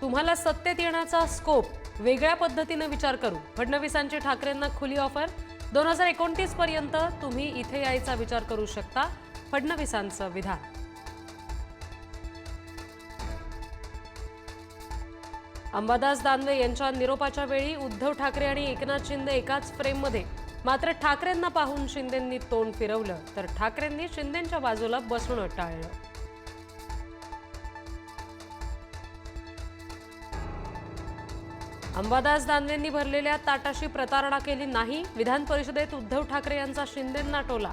तुम्हाला सत्तेत येण्याचा स्कोप वेगळ्या पद्धतीनं विचार करू. फडणवीसांची ठाकरेंना खुली ऑफर दोन हजार एकोणतीस पर्यंत तुम्ही इथे यायचा विचार करू शकता. फडणवीसांचं विधान. अंबादास दानवे यांच्या निरोपाच्या वेळी उद्धव ठाकरे आणि एकनाथ शिंदे एकाच फ्रेममध्ये मात्र ठाकरेंना पाहून शिंदेंनी तोंड फिरवलं तर ठाकरेंनी शिंदेंच्या बाजूला बसणं टाळलं अंबादास दानवेंनी भरलेल्या ताटाशी प्रतारणा केली नाही विधान परिषदेत उद्धव ठाकरे यांचा शिंदेंना टोला.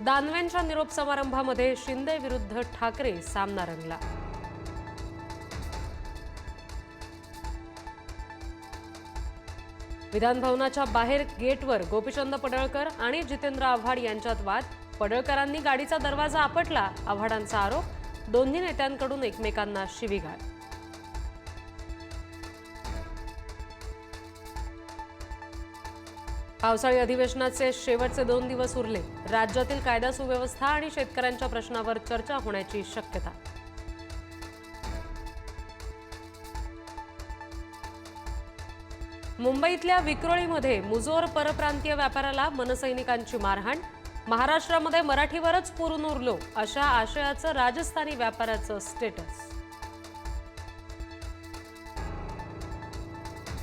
दानवेंच्या निरोप समारंभामध्ये शिंदे विरुद्ध ठाकरे सामना रंगला. विधानभवनाच्या बाहेर गेटवर गोपीचंद पडळकर आणि जितेंद्र आव्हाड यांच्यात वाद. पडळकरांनी गाडीचा दरवाजा आपटला आव्हाडांचा आरोप. दोन्ही नेत्यांकडून एकमेकांना शिवीगाळ. पावसाळी अधिवेशनाचे शेवटचे दोन दिवस उरले. राज्यातील कायदा सुव्यवस्था आणि शेतकऱ्यांच्या प्रश्नावर चर्चा होण्याची शक्यता. मुंबईतल्या विक्रोळीमध्ये मुजोर परप्रांतीय व्यापाऱ्याला मनसैनिकांची मारहाण. महाराष्ट्रामध्ये मराठीवरच पुरून उरलो अशा आशयाचं राजस्थानी व्यापाऱ्याचं स्टेटस.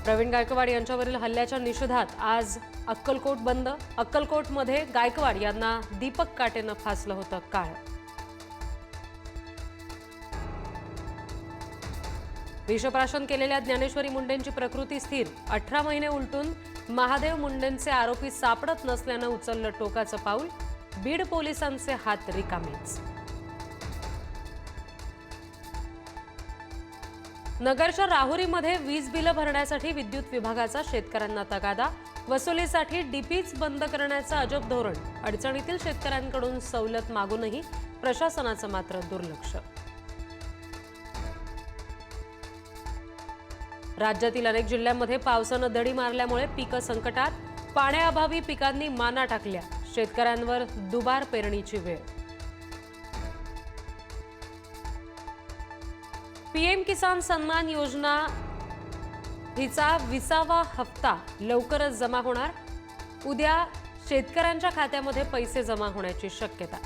प्रवीण गायकवाड यांच्यावरील हल्ल्याच्या निषेधात आज अक्कलकोट बंद. अक्कलकोटमध्ये गायकवाड यांना दीपक काटेनं फासलं होतं काळ. विषप्राशन केलेल्या ज्ञानेश्वरी मुंडेंची प्रकृती स्थिर. अठरा महिने उलटून महादेव मुंडेंचे आरोपी सापडत नसल्यानं उचललं टोकाचं पाऊल. बीड पोलिसांचे हात रिकामेच. नगरच्या राहुरीमध्ये वीज बिलं भरण्यासाठी विद्युत विभागाचा शेतकऱ्यांना तगादा. वसुलीसाठी डीपीच बंद करण्याचं अजब धोरण. अडचणीतील शेतकऱ्यांकडून सवलत मागूनही प्रशासनाचं मात्र दुर्लक्ष. राज्यातील अनेक जिल्ह्यांमध्ये पावसानं दडी मारल्यामुळे पिकं संकटात. पाण्याअभावी पिकांनी माना टाकल्या. शेतकऱ्यांवर दुबार पेरणीची वेळ. पीएम किसान सन्मान योजना हिचा विसावा हप्ता लवकरच जमा होणार. उद्या शेतकऱ्यांच्या खात्यामध्ये पैसे जमा होण्याची शक्यता.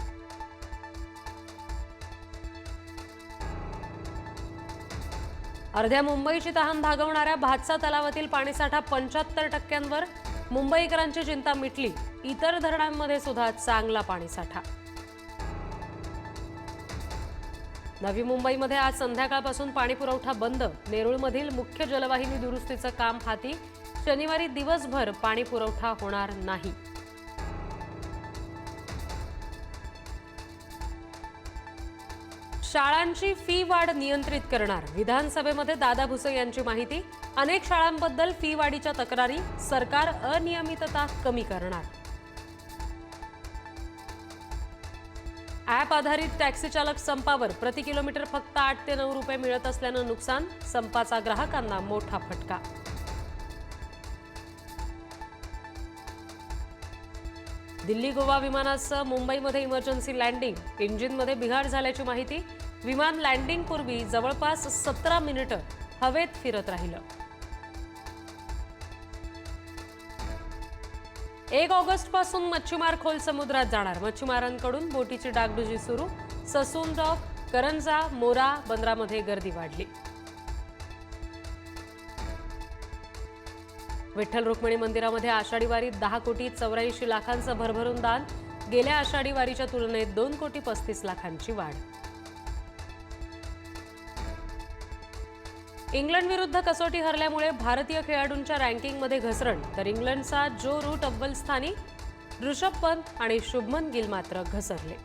अर्ध्या मुंबईची तहान भागवणाऱ्या भातसा तलावातील पाणीसाठा पंच्याहत्तर टक्क्यांवर. मुंबईकरांची चिंता मिटली. इतर धरणांमध्ये सुद्धा चांगला पाणीसाठा. नवी मुंबईमध्ये आज संध्याकाळपासून पाणी पुरवठा बंद. नेरुळमधील मुख्य जलवाहिनी दुरुस्तीचं काम हाती. शनिवारी दिवसभर पाणी पुरवठा होणार नाही. शाळांची फी वाढ नियंत्रित करणार. विधानसभेमध्ये दादा भुसे यांची माहिती. अनेक शाळांबद्दल फी वाढीच्या तक्रारी सरकार अनियमितता कमी करणार. ॲप आधारित टॅक्सी चालक संपावर प्रति किलोमीटर फक्त आठ ते नऊ रुपये मिळत असल्यानं नुकसान संपाचा ग्राहकांना मोठा फटका. दिल्ली गोवा विमानाचं मुंबईमध्ये इमर्जन्सी लँडिंग इंजिनमध्ये बिघाड झाल्याची माहिती विमान लँडिंगपूर्वी जवळपास सतरा मिनिटं हवेत फिरत राहिलं. एक ऑगस्टपासून मच्छीमार खोल समुद्रात जाणार. मच्छीमारांकडून बोटीची डागडुजी सुरू. ससून डॉक करंजा मोरा बंदरामध्ये गर्दी वाढली. विठ्ठल रुक्मिणी मंदिरामध्ये आषाढी वारीत दहा कोटी चौऱ्याऐंशी लाखांचं भरभरून दान. गेल्या आषाढी वारीच्या तुलनेत दोन कोटी पस्तीस लाखांची वाढ. इंग्लंड विरुद्ध कसोटी हरल्यामुळे भारतीय खेळाडूंच्या रँकिंगमध्ये घसरण तर इंग्लंडचा जो रूट अव्वल स्थानी ऋषभ पंत आणि शुभमन गिल मात्र घसरले.